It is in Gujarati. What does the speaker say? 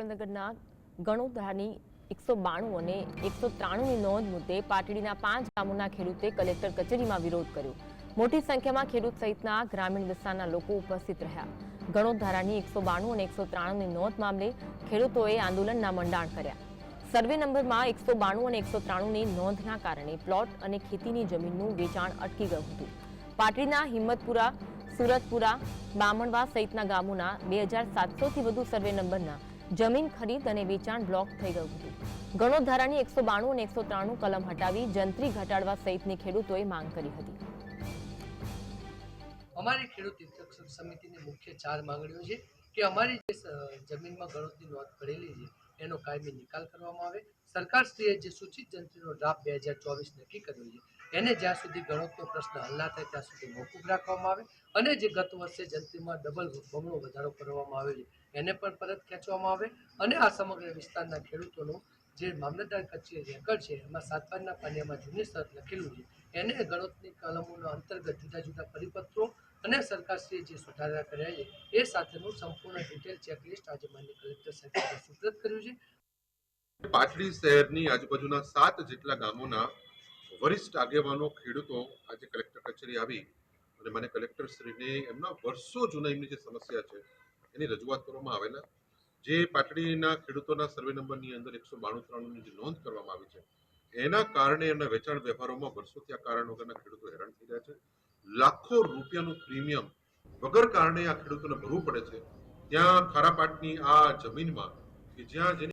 સુરેન્દ્રનગરના ગણોદરાની એકસો બાણું અને એકસો ત્રાણુંની નોંધ મુદ્દે પાટડીના પાંચ ગામોના ખેડૂતે કલેક્ટર કચેરીમાં વિરોધ કર્યો. મોટી સંખ્યામાં ખેડૂત સહિતના ગ્રામીણ વિસ્તારના લોકો ઉપસ્થિત રહ્યા. ગણોદરાની એકસો બાણું અને એકસો ત્રાણુંની નોંધ મામલે ખેડૂતોએ આંદોલનના મંડાણ કર્યા. સર્વે નંબરમાં એકસો બાણું અને એકસો ત્રાણુંની નોંધના કારણે પ્લોટ અને ખેતીની જમીનનું વેચાણ અટકી ગયું હતું. પાટડીના હિંમતપુરા, સુરતપુરા, બામણવા સહિતના ગામોના બે હજાર સાતસોથી વધુ સર્વે નંબરના જમીન ખરીદ અને વેચાણ બ્લોક થઈ ગયું હતું. ગણોધારાની એકસો બાણું અને એકસો ત્રાણું કલમ હટાવી જંત્રી ઘટાડવા સહિતની ખેડૂતોએ માંગ કરી હતી. અમારી ખેડૂત હિતરક્ષક સમિતિની મુખ્ય ચાર માંગણીઓ છે કે અમારી જે જમીનમાં ગણતરી નોંધ પડેલી છે એનો કાયમી નિકાલ કરવામાં આવે. સરકારશ્રીએ જે સૂચિત જંત્રીનો ડ્રાફ્ટ બે હજાર ચોવીસ નક્કી કર્યો છે, એને જ્યાં સુધી ગણતનો પ્રશ્ન હલ ના થાય ત્યાં સુધી મોકૂફ રાખવામાં આવે અને જે ગત વર્ષે જંત્રીમાં ડબલ બમણો વધારો કરવામાં આવ્યો છે, એને પણ પરત ખેંચવામાં આવે અને આ સમગ્ર વિસ્તારના ખેડૂતોનું જે મામલતદાર કચેરી રેકર્ડ છે, એમાં સાતબારના પાનિયામાં જૂની શરત લખેલું છે. એને ગણતની કલમોના અંતર્ગત જુદા જુદા પરિપત્રો અને સરકારશ્રીએ જે સુધારા કર્યા છે, એ સાથેનું સંપૂર્ણ ડિટેલ ચેકલિસ્ટ આજે માન્ય કલેક્ટર સાહેબ સુપ્રત કર્યું છે. પાટડી શહેરની આજુબાજુના સાત જેટલા ગામોના વરિષ્ઠ આગેવાનો, ખેડૂતો આજે કલેક્ટર કચેરી આવી અને મને કલેક્ટરશ્રીને એમના વર્ષો જૂના એમની જે સમસ્યા છે, એની રજૂઆત કરવામાં આવેલા. જે પાટડીના ખેડૂતોના સર્વે નંબરની અંદર એકસો બાણું ત્રાણુંની જે નોંધ કરવામાં આવી છે, એના કારણે એમના વેચાણ વ્યવહારોમાં વર્ષોથી આ કારણ વગરના ખેડૂતો હેરાન થઈ રહ્યા છે. લાખો રૂપિયાનું પ્રીમિયમ વગર કારણે આ ખેડૂતોને ભરવું પડે છે. ત્યાં ખારાપાટની આ જમીનમાં કે જ્યાં જેની